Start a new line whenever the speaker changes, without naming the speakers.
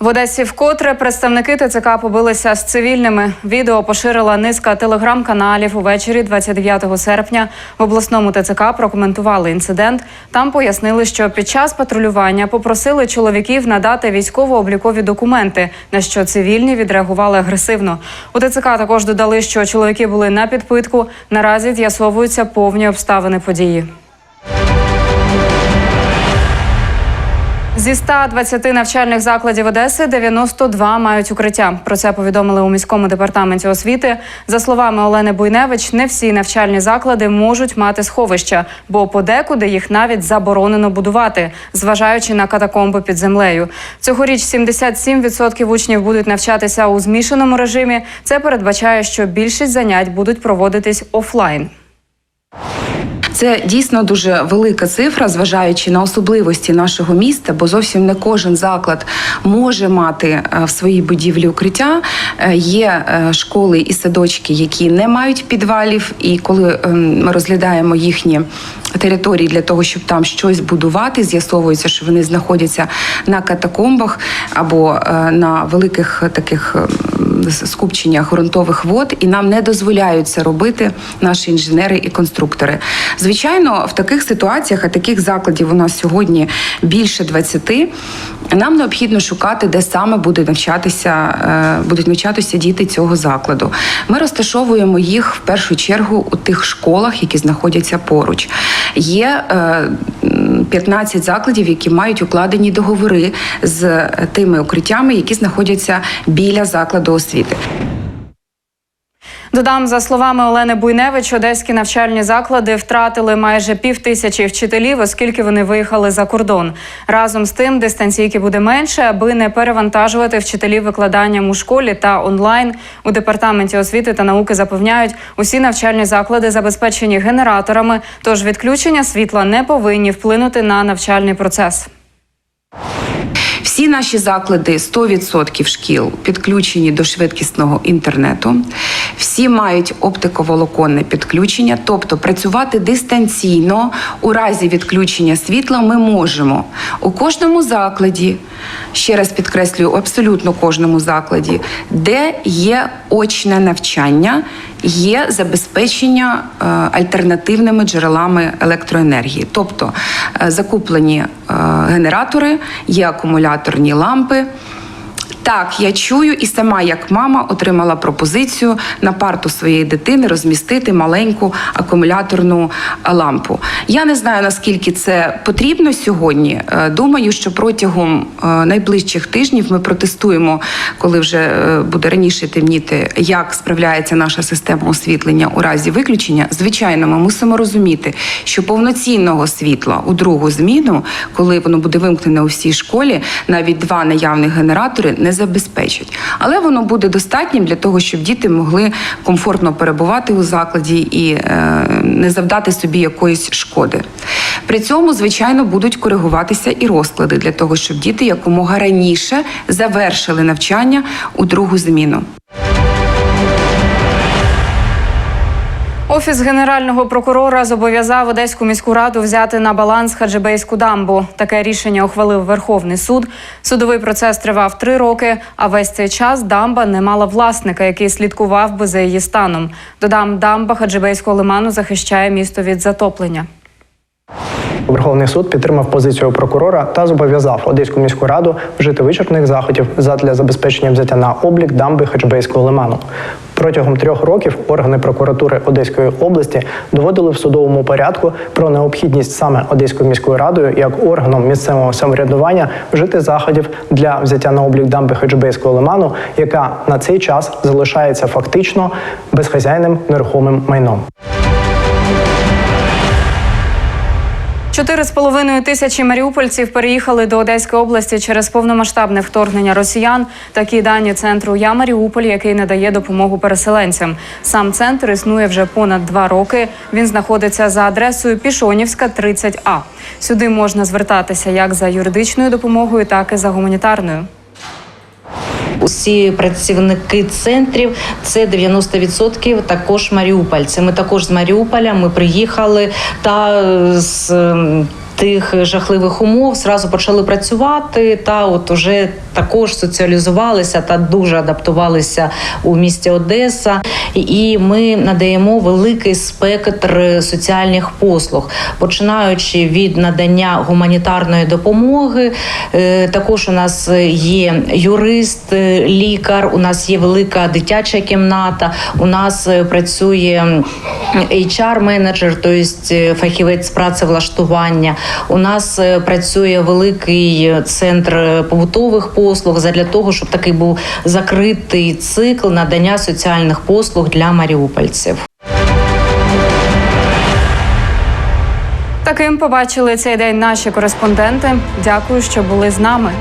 В Одесі вкотре представники ТЦК побилися з цивільними. Відео поширила низка телеграм-каналів увечері 29 серпня. В обласному ТЦК прокоментували інцидент. Там пояснили, що під час патрулювання попросили чоловіків надати військово-облікові документи, на що цивільні відреагували агресивно. У ТЦК також додали, що чоловіки були на підпитку. Наразі з'ясовуються повні обставини події. Зі 120 навчальних закладів Одеси 92 мають укриття. Про це повідомили у міському департаменті освіти. За словами Олени Буйневич, не всі навчальні заклади можуть мати сховища, бо подекуди їх навіть заборонено будувати, зважаючи на катакомби під землею. Цьогоріч 77% учнів будуть навчатися у змішаному режимі. Це передбачає, що більшість занять будуть проводитись офлайн.
Це дійсно дуже велика цифра, зважаючи на особливості нашого міста, бо зовсім не кожен заклад може мати е, в своїй будівлі укриття. Е, Є е, школи і садочки, які не мають підвалів, і коли е, ми розглядаємо їхні території для того, щоб там щось будувати, з'ясовується, що вони знаходяться на катакомбах або е, на великих таких е, скупченнях ґрунтових вод, і нам не дозволяють це робити наші інженери і конструктори. Звичайно, в таких ситуаціях, а таких закладів у нас сьогодні більше 20, нам необхідно шукати, де саме буде навчатися, е, будуть навчатися діти цього закладу. Ми розташовуємо їх в першу чергу у тих школах, які знаходяться поруч. Є е, 15 закладів, які мають укладені договори з е, тими укриттями, які знаходяться біля закладу освіти.
Додам за словами Олени Буйневич, одеські навчальні заклади втратили майже пів тисячі вчителів, оскільки вони виїхали за кордон. Разом з тим дистанційки буде менше, аби не перевантажувати вчителів викладанням у школі та онлайн. У департаменті освіти та науки запевняють, усі навчальні заклади забезпечені генераторами, тож відключення світла не повинні вплинути на навчальний процес.
Всі наші заклади 100% шкіл підключені до швидкісного інтернету. Всі мають оптиковолоконне підключення, тобто працювати дистанційно у разі відключення світла ми можемо. У кожному закладі, ще раз підкреслюю, абсолютно кожному закладі, де є очне навчання, є забезпечення е, альтернативними джерелами електроенергії, тобто е, закуплені генератори, є акумуляторні лампи. Так, я чую, і сама, як мама, отримала пропозицію на парту своєї дитини розмістити маленьку акумуляторну е, лампу. Я не знаю наскільки це потрібно сьогодні. Е, Думаю, що протягом е, найближчих тижнів ми протестуємо, коли вже буде раніше темніти, як справляється наша система освітлення у разі виключення. Звичайно, ми мусимо розуміти, що повноцінного світла у другу зміну, коли воно буде вимкнене у всій школі, навіть два наявних генератори не забезпечать. Але воно буде достатнім для того, щоб діти могли комфортно перебувати у закладі і е, не завдати собі якоїсь шкоди. При цьому, звичайно, будуть коригуватися і розклади для того, щоб діти якомога раніше завершили навчання у другу зміну.
Офіс генерального прокурора зобов'язав Одеську міську раду взяти на баланс Хаджибейську дамбу. Таке рішення ухвалив Верховний суд. Судовий процес тривав три роки, а весь цей час дамба не мала власника, який слідкував би за її станом. Додам, дамба Хаджибейського лиману захищає місто від затоплення.
Верховний суд підтримав позицію прокурора та зобов'язав Одеську міську раду вжити вичерпних заходів задля забезпечення взяття на облік дамби Хаджбейського лиману. Протягом трьох років органи прокуратури Одеської області доводили в судовому порядку про необхідність саме Одеською міською радою як органом місцевого самоврядування вжити заходів для взяття на облік дамби Хаджбейського лиману, яка на цей час залишається фактично безхазяйним нерухомим майном.
Чотири з половиною тисячі маріупольців переїхали до Одеської області через повномасштабне вторгнення росіян. Такі дані центру Я Маріуполь, який надає допомогу переселенцям. Сам центр існує вже понад два роки. Він знаходиться за адресою Пішонівська, 30А. Сюди можна звертатися як за юридичною допомогою, так і за гуманітарною.
Усі працівники центрів це 90% також маріупольці. Ми також з Маріуполя ми приїхали та з ем, тих жахливих умов зразу почали працювати та от уже також соціалізувалися та дуже адаптувалися у місті Одеса. І ми надаємо великий спектр соціальних послуг, починаючи від надання гуманітарної допомоги. Е, Також у нас є юрист, е, лікар, у нас є велика дитяча кімната. У нас е, працює HR-менеджер, тобто фахівець з працевлаштування. У нас е, працює великий центр побутових послуг для того, щоб такий був закритий цикл надання соціальних послуг для маріупольців.
Таким побачили цей день наші кореспонденти. Дякую, що були з нами.